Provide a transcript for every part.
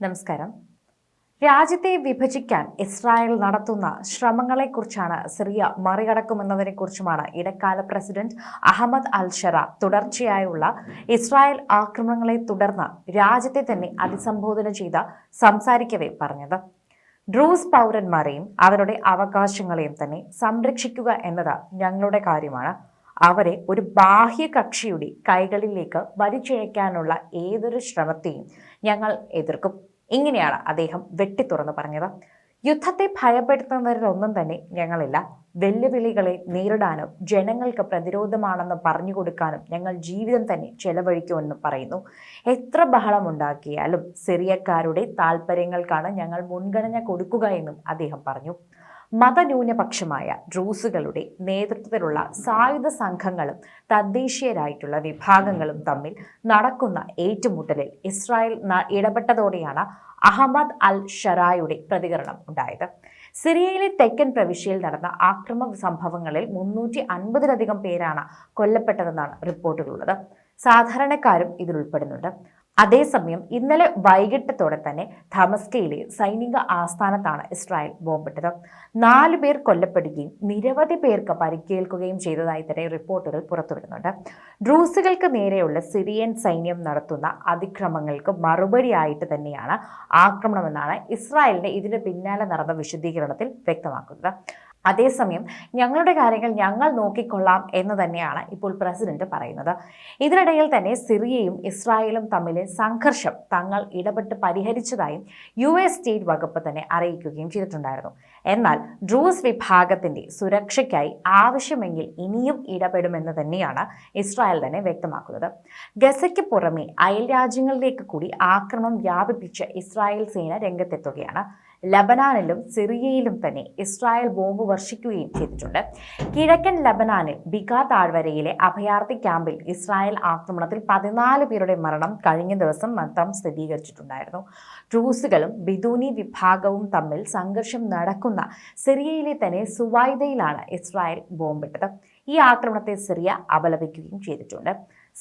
നമസ്കാരം. രാജ്യത്തെ വിഭജിക്കാൻ ഇസ്രായേൽ നടത്തുന്ന ശ്രമങ്ങളെക്കുറിച്ചാണ് സിറിയ മറികടക്കുമെന്നതിനെക്കുറിച്ചുമാണ് ഇടക്കാല പ്രസിഡന്റ് അഹമ്മദ് അൽ ഷറ തുടർച്ചയായുള്ള ഇസ്രായേൽ ആക്രമണങ്ങളെ തുടർന്ന് രാജ്യത്തെ തന്നെ അഭിസംബോധന ചെയ്ത സംസാരിക്കവേ പറഞ്ഞത്. ഡ്രൂസ് പൗരന്മാരെയും അവരുടെ അവകാശങ്ങളെയും തന്നെ സംരക്ഷിക്കുക എന്നത് ഞങ്ങളുടെ കാര്യമാണ്. അവരെ ഒരു ബാഹ്യ കക്ഷിയുടെ കൈകളിലേക്ക് വലിച്ചിഴയ്ക്കാനുള്ള ഏതൊരു ശ്രമത്തെയും ഞങ്ങൾ എതിർക്കും. ഇങ്ങനെയാണ് അദ്ദേഹം വെട്ടിത്തുറന്ന് പറഞ്ഞത്. യുദ്ധത്തെ ഭയപ്പെടുത്തുന്നതിലൊന്നും തന്നെ ഞങ്ങളില്ല. വെല്ലുവിളികളെ നേരിടാനും ജനങ്ങൾക്ക് പ്രതിരോധമാണെന്ന് പറഞ്ഞു കൊടുക്കാനും ഞങ്ങൾ ജീവിതം തന്നെ ചെലവഴിക്കുമെന്ന് പറയുന്നു. എത്ര ബഹളമുണ്ടാക്കിയാലും സിറിയക്കാരുടെ താല്പര്യങ്ങൾക്കാണ് ഞങ്ങൾ മുൻഗണന കൊടുക്കുക എന്നും അദ്ദേഹം പറഞ്ഞു. മതന്യൂനപക്ഷമായ ഡ്രൂസുകളുടെ നേതൃത്വത്തിലുള്ള സായുധ സംഘങ്ങളും തദ്ദേശീയരായിട്ടുള്ള വിഭാഗങ്ങളും തമ്മിൽ നടക്കുന്ന ഏറ്റുമുട്ടലിൽ ഇസ്രായേൽ ഇടപെട്ടതോടെയാണ് അഹമ്മദ് അൽ ഷറായുടെ പ്രതികരണം ഉണ്ടായത്. സിറിയയിലെ തെക്കൻ പ്രവിശ്യയിൽ നടന്ന ആക്രമ സംഭവങ്ങളിൽ മുന്നൂറ്റി അൻപതിലധികം പേരാണ് കൊല്ലപ്പെട്ടതെന്നാണ് റിപ്പോർട്ടുകളുള്ളത്. സാധാരണക്കാരും ഇതിൽ ഉൾപ്പെടുന്നുണ്ട്. അതേസമയം ഇന്നലെ വൈകിട്ടത്തോടെ തന്നെ ധമസ്കയിലെ സൈനിക ആസ്ഥാനത്താണ് ഇസ്രായേൽ ബോംബിട്ടത്. നാല് പേർ കൊല്ലപ്പെടുകയും നിരവധി പേർക്ക് പരിക്കേൽക്കുകയും ചെയ്തതായി തന്നെ റിപ്പോർട്ടുകൾ പുറത്തുവരുന്നുണ്ട്. ഡ്രൂസുകൾക്ക് നേരെയുള്ള സിറിയൻ സൈന്യം നടത്തുന്ന അതിക്രമങ്ങൾക്ക് മറുപടിയായിട്ട് തന്നെയാണ് ആക്രമണമെന്നാണ് ഇസ്രായേലിന്റെ ഇതിന് പിന്നാലെ നടന്ന വിശദീകരണത്തിൽ വ്യക്തമാക്കുന്നത്. അതേസമയം ഞങ്ങളുടെ കാര്യങ്ങൾ ഞങ്ങൾ നോക്കിക്കൊള്ളാം എന്ന് തന്നെയാണ് ഇപ്പോൾ പ്രസിഡന്റ് പറയുന്നത്. ഇതിനിടയിൽ തന്നെ സിറിയയും ഇസ്രായേലും തമ്മിലെ സംഘർഷം തങ്ങൾ ഇടപെട്ട് പരിഹരിച്ചതായും യു എസ് സ്റ്റേറ്റ് വകുപ്പ് തന്നെ അറിയിക്കുകയും ചെയ്തിട്ടുണ്ടായിരുന്നു. എന്നാൽ ഡ്രൂസ് വിഭാഗത്തിന്റെ സുരക്ഷയ്ക്കായി ആവശ്യമെങ്കിൽ ഇനിയും ഇടപെടുമെന്ന് തന്നെയാണ് ഇസ്രായേൽ തന്നെ വ്യക്തമാക്കുന്നത്. ഗസയ്ക്ക് പുറമെ അയൽ രാജ്യങ്ങളിലേക്ക് കൂടി ആക്രമണം വ്യാപിപ്പിച്ച് ഇസ്രായേൽ സേന രംഗത്തെത്തുകയാണ്. ലബനാനിലും സിറിയയിലും തന്നെ ഇസ്രായേൽ ബോംബ് വർഷിക്കുകയും ചെയ്തിട്ടുണ്ട്. കിഴക്കൻ ലബനാനിൽ ബിഗാ താഴ്വരയിലെ അഭയാർത്ഥി ക്യാമ്പിൽ ഇസ്രായേൽ ആക്രമണത്തിൽ പതിനാല് പേരുടെ മരണം കഴിഞ്ഞ ദിവസം മാത്രം സ്ഥിരീകരിച്ചിട്ടുണ്ടായിരുന്നു. ട്രൂസുകളും ബിദൂനി വിഭാഗവും തമ്മിൽ സംഘർഷം നടക്കുന്ന സിറിയയിലെ തന്നെ സുവൈദയിലാണ് ഇസ്രായേൽ ബോംബിട്ടത്. ഈ ആക്രമണത്തെ സിറിയ അപലപിക്കുകയും ചെയ്തിട്ടുണ്ട്.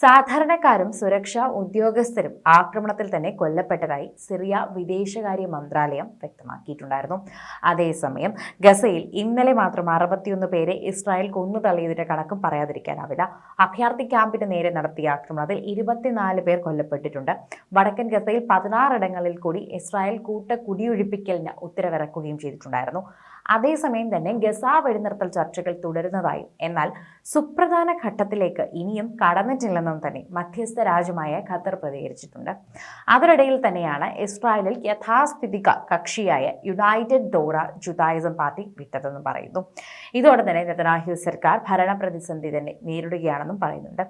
സാധാരണക്കാരും സുരക്ഷാ ഉദ്യോഗസ്ഥരും ആക്രമണത്തിൽ തന്നെ കൊല്ലപ്പെട്ടതായി സിറിയ വിദേശകാര്യ മന്ത്രാലയം വ്യക്തമാക്കിയിട്ടുണ്ടായിരുന്നു. അതേസമയം ഗസയിൽ ഇന്നലെ മാത്രം അറുപത്തിയൊന്ന് പേരെ ഇസ്രായേൽ കൊന്നു തള്ളിയതിന്റെ കണക്കും പറയാതിരിക്കാനാവില്ല. അഭയാർത്ഥി ക്യാമ്പിന് നേരെ നടത്തിയ ആക്രമണത്തിൽ ഇരുപത്തിനാല് പേർ കൊല്ലപ്പെട്ടിട്ടുണ്ട്. വടക്കൻ ഗസയിൽ പതിനാറിടങ്ങളിൽ കൂടി ഇസ്രായേൽ കൂട്ട കുടിയൊഴിപ്പിക്കലിന് ഉത്തരവിറക്കുകയും ചെയ്തിട്ടുണ്ടായിരുന്നു. അതേസമയം തന്നെ ഗസ വെടിനിർത്തൽ ചർച്ചകൾ തുടരുന്നതായും എന്നാൽ സുപ്രധാന ഘട്ടത്തിലേക്ക് ഇനിയും കടന്നിട്ടില്ലെന്നും തന്നെ മധ്യസ്ഥ രാജ്യമായ ഖത്തർ പ്രതികരിച്ചിട്ടുണ്ട്. അതിനിടയിൽ തന്നെയാണ് ഇസ്രായേലിൽ യഥാസ്ഥിതിക കക്ഷിയായ യുണൈറ്റഡ് ഡോറ ജുദായിസം പാർട്ടി വിട്ടതെന്ന് പറയുന്നു. ഇതോടെ തന്നെ നെതനാഹ്യു സർക്കാർ ഭരണ പ്രതിസന്ധി തന്നെ നേരിടുകയാണെന്നും പറയുന്നുണ്ട്.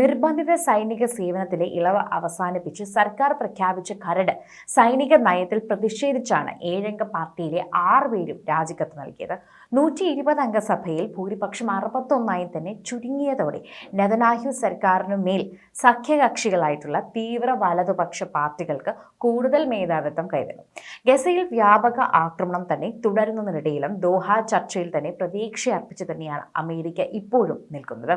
നിർബന്ധിത സൈനിക സേവനത്തിലെ ഇളവ് അവസാനിപ്പിച്ച് സർക്കാർ പ്രഖ്യാപിച്ച കരട് സൈനിക നയത്തിൽ പ്രതിഷേധിച്ചാണ് ഏഴംഗ പാർട്ടിയിലെ ആറ് പേരും രാജിക്കത്ത് നൽകിയത്. നൂറ്റി ഇരുപത് അംഗ സഭയിൽ ഭൂരിപക്ഷം അറുപത്തൊന്നായി തന്നെ ചുരുങ്ങിയതോടെ നെതനാഹ്യു സർക്കാരിനു മേൽ സഖ്യകക്ഷികളായിട്ടുള്ള തീവ്ര വലതുപക്ഷ പാർട്ടികൾക്ക് കൂടുതൽ മേധാവിത്വം കൈവരും ഗസയിൽ വ്യാപക ആക്രമണം തന്നെ തുടരുന്നതിനിടയിലും ദോഹ ചർച്ചയിൽ തന്നെ പ്രതീക്ഷ അർപ്പിച്ചു തന്നെയാണ് അമേരിക്ക ഇപ്പോഴും നിൽക്കുന്നത്.